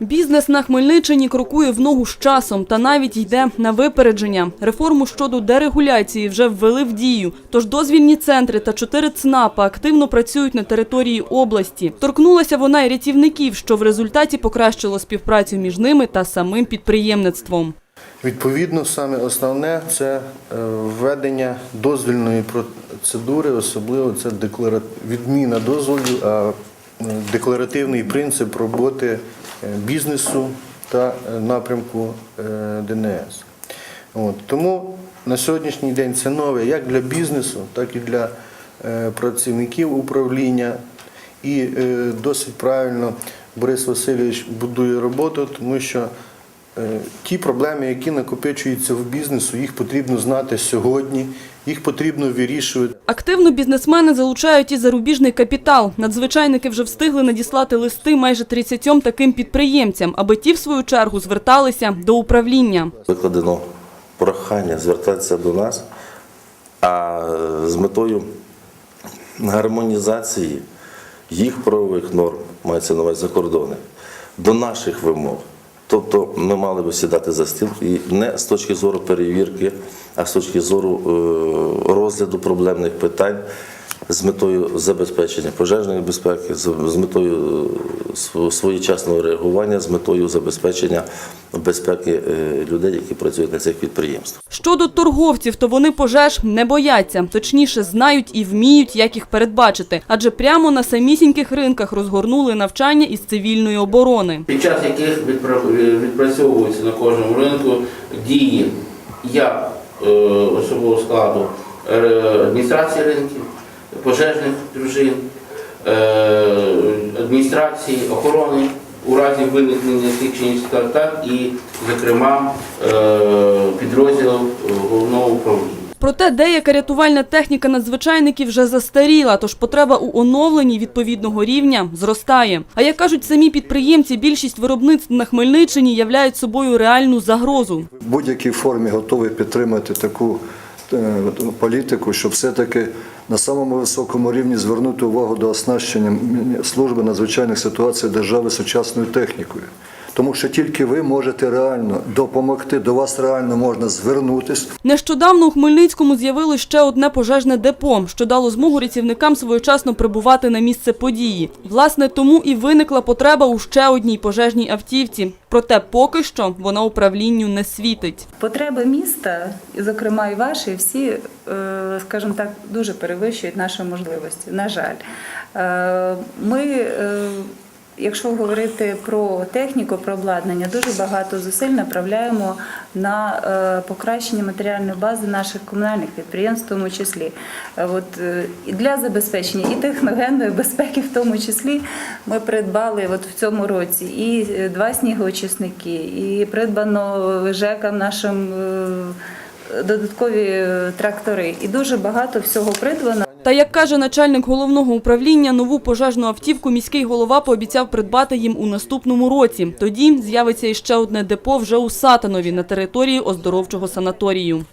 Бізнес на Хмельниччині крокує в ногу з часом та навіть йде на випередження. Реформу щодо дерегуляції вже ввели в дію. Тож дозвільні центри та чотири ЦНАПа активно працюють на території області. Торкнулася вона й рятівників, що в результаті покращило співпрацю між ними та самим підприємництвом. Відповідно, саме основне це е, введення дозвільної процедури, особливо це деклара- відміна дозволів, декларативний принцип роботи е, бізнесу та е, напрямку е, ДНС. От. Тому на сьогоднішній день це нове як для бізнесу, так і для працівників управління. І досить правильно Борис Васильович будує роботу, тому що Ті проблеми, які накопичуються в бізнесу, їх потрібно знати сьогодні, їх потрібно вирішувати. Активно бізнесмени залучають і зарубіжний капітал. Надзвичайники вже встигли надіслати листи майже 30 таким підприємцям, аби ті, в свою чергу, зверталися до управління. Викладено прохання звертатися до нас, а з метою гармонізації їх правових норм, мається на увазі закордонних, до наших вимог. Тобто ми мали би сідати за стіл і не з точки зору перевірки, а з точки зору е, розгляду проблемних питань з метою забезпечення пожежної безпеки, з метою е, своєчасного реагування, з метою забезпечення безпеки е, людей, які працюють на цих підприємствах. Щодо торговців, то вони пожеж не бояться, точніше знають і вміють, як їх передбачити, адже прямо на самісіньких ринках розгорнули навчання із цивільної оборони. під час яких відпра- відпрацьовуються на кожному ринку дії як е, особового складу е, адміністрації ринків, пожежних дружин, е, адміністрації охорони у разі виникнення цих чи інших ситуацій, і, зокрема, е, підрозділів головного управління. Проте деяка рятувальна техніка надзвичайників вже застаріла, тож потреба у оновленні відповідного рівня зростає. А як кажуть самі підприємці, більшість виробництв на Хмельниччині являють собою реальну загрозу. в будь-якій формі готовий підтримати таку політику, щоб все-таки на самому високому рівні звернути увагу до оснащення служби надзвичайних ситуацій держави сучасною технікою. Тому що тільки ви можете реально допомогти, до вас реально можна звернутися. Нещодавно у Хмельницькому з'явилось ще одне пожежне депо, що дало змогу рятівникам своєчасно прибувати на місце події. Власне, тому і виникла потреба у ще одній пожежній автівці. Проте поки що вона управлінню не світить. Потреби міста, і, зокрема і ваші, всі, е, скажімо так, дуже перевищують наші можливості. На жаль, Е, ми, е, якщо говорити про техніку, про обладнання, дуже багато зусиль направляємо на е, покращення матеріальної бази наших комунальних підприємств, в тому числі. Е, От е, для забезпечення і техногенної безпеки, в тому числі, ми придбали от в цьому році і два снігоочисники, і придбано ЖЕКам нашим. Додаткові трактори і дуже багато всього придбано. Та як каже начальник головного управління, нову пожежну автівку міський голова пообіцяв придбати їм у наступному році. Тоді з'явиться іще одне депо вже у Сатанові на території оздоровчого санаторію.